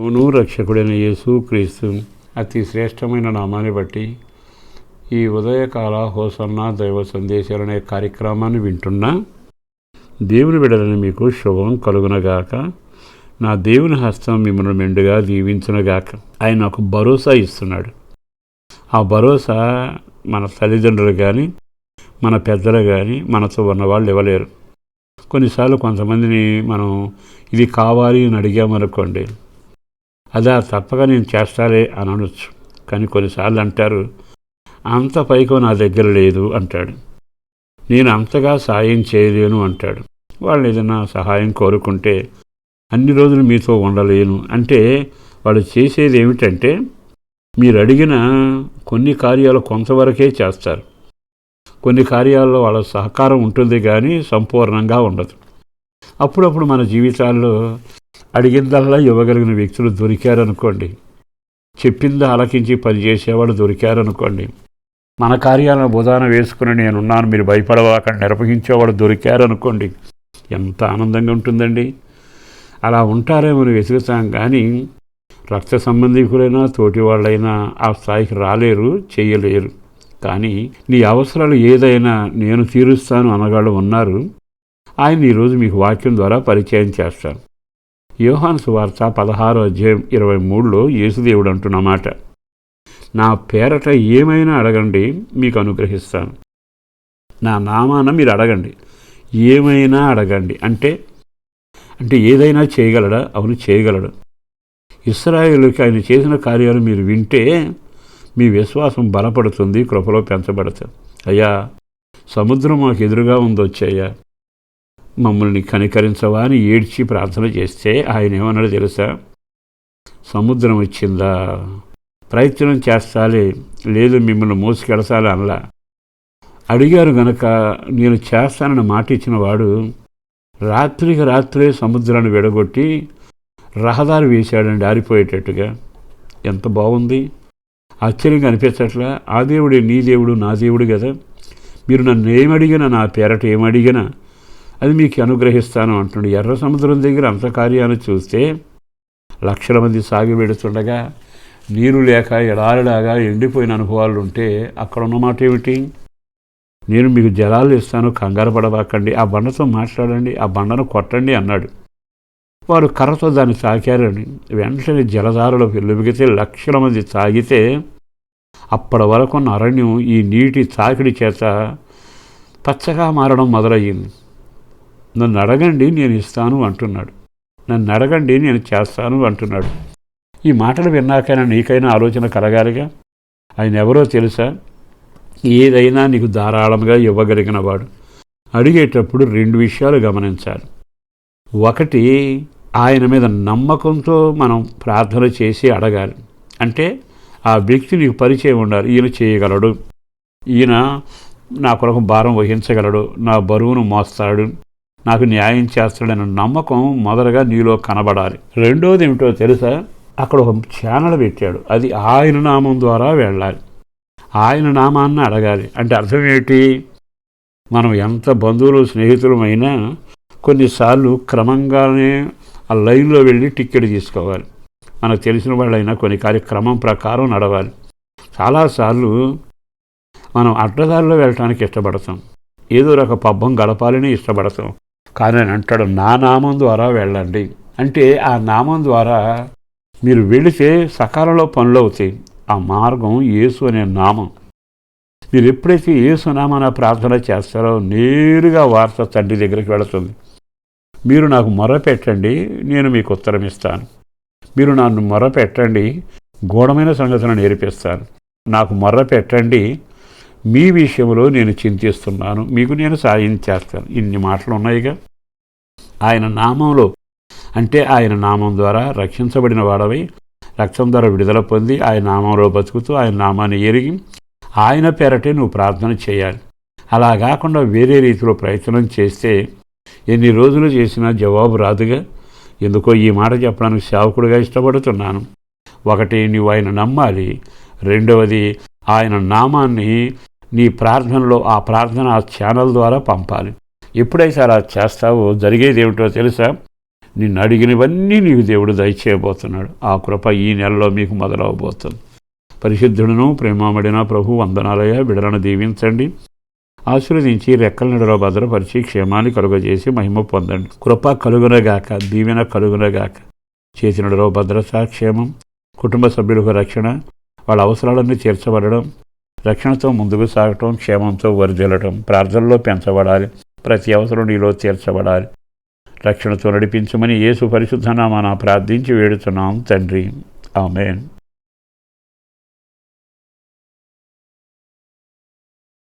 అవును రక్షకుడైన యేసు క్రీస్తు అతి శ్రేష్టమైన నామాన్ని బట్టి ఈ ఉదయకాల హోసన్న దైవ సందేశాలు అనే కార్యక్రమాన్ని వింటున్నా దేవుని విడలని మీకు శుభం కలుగునగాక. నా దేవుని హస్తం మిమ్మల్ని మెండుగా దీవించునగాక. ఆయన ఒక భరోసా ఇస్తున్నాడు. ఆ భరోసా మన తల్లిదండ్రులు కానీ మన పెద్దలు కానీ మనతో ఉన్నవాళ్ళు ఇవ్వలేరు. కొన్నిసార్లు కొంతమందిని మనం ఇది కావాలి అని అడిగామనుకోండి అదా తప్పక నేను చేస్తాలే అని అనొచ్చు. కానీ కొన్నిసార్లు అంటారు అంత పైకో నా దగ్గర లేదు అంటాడు. నేను అంతగా సాయం చేయలేను అంటాడు. వాళ్ళు ఏదైనా సహాయం కోరుకుంటే అన్ని రోజులు మీతో ఉండలేను. అంటే వాళ్ళు చేసేది ఏమిటంటే మీరు అడిగిన కొన్ని కార్యాలు కొంతవరకే చేస్తారు. కొన్ని కార్యాల్లో వాళ్ళ సహకారం ఉంటుంది కానీ సంపూర్ణంగా ఉండదు. అప్పుడప్పుడు మన జీవితాల్లో అడిగిందల్లా ఇవ్వగలిగిన వ్యక్తులు దొరికారనుకోండి. చెప్పిందా ఆలకించి పనిచేసేవాడు దొరికారనుకోండి. మన కార్యాలను బుధాన వేసుకుని నేనున్నాను మీరు భయపడవాకండి నిర్వహించేవాడు దొరికారనుకోండి. ఎంత ఆనందంగా ఉంటుందండి. అలా ఉంటారేమో వెతుకుతాం కానీ రక్త సంబంధికులైనా తోటి వాళ్ళైనా ఆ స్థాయికి రాలేరు చేయలేరు. కానీ నీ అవసరాలు ఏదైనా నేను తీరుస్తాను అనగాళ్ళు ఉన్నారు. ఆయన ఈరోజు మీకు వాక్యం ద్వారా పరిచయం చేస్తాను యోహాన్ సువార్త పదహారో అధ్యాయం ఇరవై మూడులో యేసుదేవుడు అంటున్నమాట నా పేరట ఏమైనా అడగండి మీకు అనుగ్రహిస్తాను. నా నామాన మీరు అడగండి. ఏమైనా అడగండి. అంటే అంటే ఏదైనా చేయగలడా? అవును చేయగలడు. ఇస్రాయేలుకి ఆయన చేసిన కార్యాలు మీరు వింటే మీ విశ్వాసం బలపడుతుంది కృపలో పెంచబడుతుంది. అయ్యా సముద్రం మాకు ఎదురుగా ఉందొచ్చయ్యా. మమ్మల్ని కనికరించవా అని ఏడ్చి ప్రార్థన చేస్తే ఆయన ఏమన్నాడు తెలుసా? సముద్రం వచ్చిందా? ప్రయత్నం చేస్తాలే లేదు మిమ్మల్ని మోసుకెడతాలే అనలా. అడిగారు గనక నేను చేస్తానని మాట ఇచ్చిన వాడు రాత్రికి రాత్రే సముద్రాన్ని విడగొట్టి రహదారి వేశాడండి ఆరిపోయేటట్టుగా. ఎంత బాగుంది? ఆశ్చర్యంగా అనిపించట్లా? ఆ దేవుడే నీ దేవుడు నా దేవుడు కదా. మీరు నన్ను ఏమడిగినా నా పేరట ఏమడిగినా అది మీకు అనుగ్రహిస్తాను అంటుండే. ఎర్ర సముద్రం దగ్గర అంత కార్యాన్ని చూస్తే లక్షల మంది సాగి పెడుతుండగా నీరు లేక ఎడారిలాగా ఎండిపోయిన అనుభవాలు ఉంటే అక్కడ ఉన్నమాట ఏమిటి? నేను మీకు జలాలు ఇస్తాను కంగారు పడబాకండి ఆ బండతో మాట్లాడండి ఆ బండను కొట్టండి అన్నాడు. వారు కర్రతో దాన్ని తాకారని వెంటనే జలధారలో వెలుగితే లక్షల మంది తాగితే అప్పటి వరకు ఉన్న అరణ్యం ఈ నీటి తాకిడి చేత పచ్చగా మారడం మొదలయ్యింది. నన్ను అడగండి నేను ఇస్తాను అంటున్నాడు. నన్ను అడగండి నేను చేస్తాను అంటున్నాడు. ఈ మాటలు విన్నాకైనా నీకైనా ఆలోచన కలగాలిగా? ఆయన ఎవరో తెలుసా? ఏదైనా నీకు ధారాళంగా ఇవ్వగలిగిన వాడు. అడిగేటప్పుడు రెండు విషయాలు గమనించాలి. ఒకటి ఆయన మీద నమ్మకంతో మనం ప్రార్థన చేసి అడగాలి. అంటే ఆ వ్యక్తి నీకు పరిచయం ఉండాలి ఈయన చేయగలడు. ఈయన నా కొరకు భారం వహించగలడు నా బరువును మోస్తాడు. నాకు న్యాయం చేస్తాడన్న నమ్మకం మొదటగా నీలో కనబడాలి. రెండోది ఏమిటో తెలుసా? అక్కడ ఒక ఛానల్ పెట్టాడు. అది ఆయన నామం ద్వారా వెళ్ళాలి. ఆయన నామాన్ని అడగాలి. అంటే అర్థం ఏమిటి? మనం ఎంత బంధువులు స్నేహితులమైనా కొన్నిసార్లు క్రమంగానే ఆ లైన్లో వెళ్ళి టిక్కెట్ తీసుకోవాలి. మనకు తెలిసిన వాళ్ళైనా కొన్ని కార్యక్రమం ప్రకారం నడవాలి. చాలాసార్లు మనం అడ్డదారిలో వెళ్ళటానికి ఇష్టపడతాం. ఏదో ఒక పబ్బం గడపాలని ఇష్టపడతాం. కానీ ఆయన అంటాడు నా నామం ద్వారా వెళ్ళండి. అంటే ఆ నామం ద్వారా మీరు వెళితే సకాలంలో పనులు అవుతాయి. ఆ మార్గం యేసు అనే నామం. మీరు ఎప్పుడైతే యేసు నామాన ప్రార్థన చేస్తారో నేరుగా వార్త తండ్రి దగ్గరికి వెళుతుంది. మీరు నాకు మొరపెట్టండి నేను మీకు ఉత్తరం ఇస్తాను. మీరు నన్ను మొరపెట్టండి గూఢమైన సంగతులను నేర్పిస్తాను. నాకు మొర్ర పెట్టండి మీ విషయంలో నేను చింతిస్తున్నాను. మీకు నేను సాయం చేస్తాను. ఇన్ని మాటలు ఉన్నాయిగా. ఆయన నామంలో అంటే ఆయన నామం ద్వారా రక్షించబడిన వాడవై రక్తం ద్వారా విడుదల పొంది ఆయన నామంలో బతుకుతూ ఆయన నామాన్ని ఎరిగి ఆయన పేరటే నువ్వు ప్రార్థన చేయాలి. అలా కాకుండా వేరే రీతిలో ప్రయత్నం చేస్తే ఎన్ని రోజులు చేసినా జవాబు రాదుగా. ఎందుకో ఈ మాట చెప్పడానికి సేవకుడిగా ఇష్టపడుతున్నాను. ఒకటి నువ్వు ఆయన నమ్మాలి. రెండవది ఆయన నామాన్ని నీ ప్రార్థనలో ఆ ప్రార్థన ఆ ఛానల్ ద్వారా పంపాలి. ఎప్పుడైతే అలా చేస్తావో జరిగేది ఏమిటో తెలుసా? నిన్ను అడిగినవన్నీ నీకు దేవుడు దయచేయబోతున్నాడు. ఆ కృప ఈ నెలలో మీకు మొదలవబోతుంది. పరిశుద్ధుడును ప్రేమామడిన ప్రభు వందనాలయ విడలను దీవించండి. ఆశీర్వదించి రెక్కల నిడలో భద్రపరిచి క్షేమాన్ని కలుగజేసి మహిమ పొందండి. కృప కలుగునగాక దీవెన కలుగునగాక. చేసినడలో భద్రత క్షేమం కుటుంబ సభ్యులకు రక్షణ వాళ్ళ అవసరాలన్నీ తీర్చబడడం రక్షణతో ముందుకు సాగటం క్షేమంతో వరిదిల్లటం ప్రార్థనలో పెంచబడాలి ప్రతి అవసరం నీలో తీర్చబడాలి. రక్షణతో నడిపించమని యేసు పరిశుద్ధనామాన ప్రార్థించి వేడుతున్నాం తండ్రి. ఆమెన్.